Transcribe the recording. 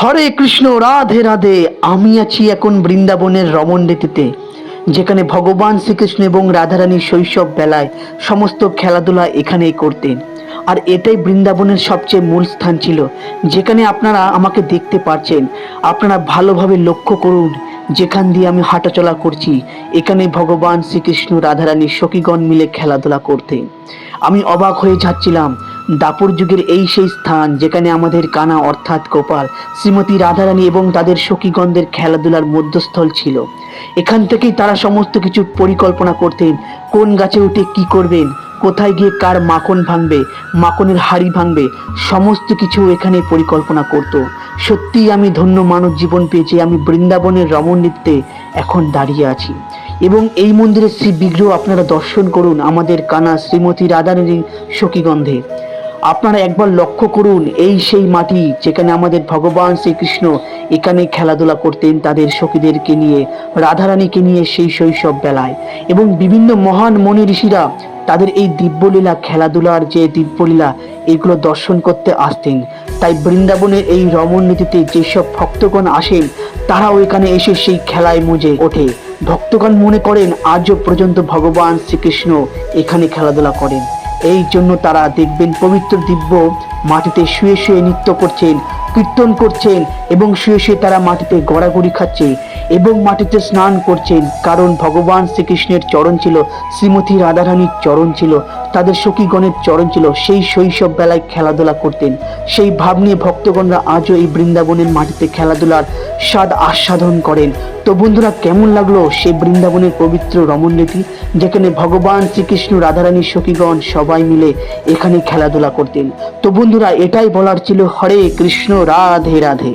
হরে কৃষ্ণ, রাধে রাধে। আমি আছি এখন বৃন্দাবনের রমণ রীতিতে যেখানে ভগবান শ্রীকৃষ্ণ এবং রাধারানীর শৈশব বেলায় সমস্ত খেলাধুলা এখানেই করতেন। আর এটাই বৃন্দাবনের সবচেয়ে মূল স্থান ছিল, যেখানে আপনারা আমাকে দেখতে পাচ্ছেন আপনারা ভালোভাবে লক্ষ্য করুন, যেখান দিয়ে আমি হাঁটাচলা করছি এখানে ভগবান শ্রীকৃষ্ণ রাধারানীর সখীগণ মিলে খেলাধুলা করতেন। আমি অবাক হয়ে যাচ্ছিলাম দাপর যুগের এই সেই স্থান যেখানে আমাদের কানা অর্থাৎ গোপাল, শ্রীমতী রাধারানী এবং তাদের সখীগণদের খেলাধুলার মধ্যস্থল ছিল। এখান থেকেই তারা সমস্ত কিছু পরিকল্পনা করতেন। কোন গাছে উঠে কি করবেন? কোথায় গিয়ে কার মাখন ভাঙবে? মাখনের হাড়ি ভাঙবে? সমস্ত কিছু এখানে পরিকল্পনা করত। সত্যিই আমি ধন্য মানব জীবন পেয়েছি। আমি বৃন্দাবনের রমণ নৃত্যে এখন দাঁড়িয়ে আছি। এবং এই মন্দিরের শ্রী বিগ্রহ আপনারা দর্শন করুন আমাদের কানা শ্রীমতী রাধারানীর সখীগন্ধে। আপনারা একবার লক্ষ্য করুন, এই সেই মাটি যেখানে আমাদের ভগবান শ্রীকৃষ্ণ এখানে খেলাধুলা করতেন তাদের সখীদেরকে নিয়ে, রাধারানীকে নিয়ে সেই শৈশব বেলায়। এবং বিভিন্ন মহান মনি ঋষিরা তাদের এই দিব্যলীলা, খেলাধুলার যে দিব্যলীলা, এগুলো দর্শন করতে আসতেন। তাই বৃন্দাবনের এই রমণ নীতিতে যেসব ভক্তগণ আসেন, তারাও এখানে এসে সেই খেলায় মজে ওঠে। ভক্তগণ মনে করেন, আজও পর্যন্ত ভগবান শ্রীকৃষ্ণ এখানে খেলাধুলা করেন। এই জন্য তারা দেখবেন পবিত্র দিব্য মাটিতে শুয়ে শুয়ে নৃত্য করছেন, কীর্তন করছেন এবং শুয়ে শুয়ে তারা মাটিতে গড়াগড়ি খাচ্ছে এবং মাটিতে স্নান করছেন। কারণ ভগবান শ্রীকৃষ্ণের চরণ ছিল, শ্রীমতী রাধারানীর চরণ ছিল। তাদের সখীগণের চরণ ছিল সেই শৈশব বেলায় খেলাধুলা করতেন। সেই ভাব নিয়ে ভক্তগণরা আজও এই বৃন্দাবনের মাটিতে খেলাধুলার স্বাদ আস্বাদন করেন। তো বন্ধুরা, কেমন লাগল সেই বৃন্দাবনের পবিত্র রমণনীতি যেখানে ভগবান শ্রীকৃষ্ণ রাধারানীর সখীগণ সবাই মিলে এখানে খেলাধুলা করতেন? তো বন্ধুরা, এটাই বলার ছিল হরে কৃষ্ণ রাধে রাধে।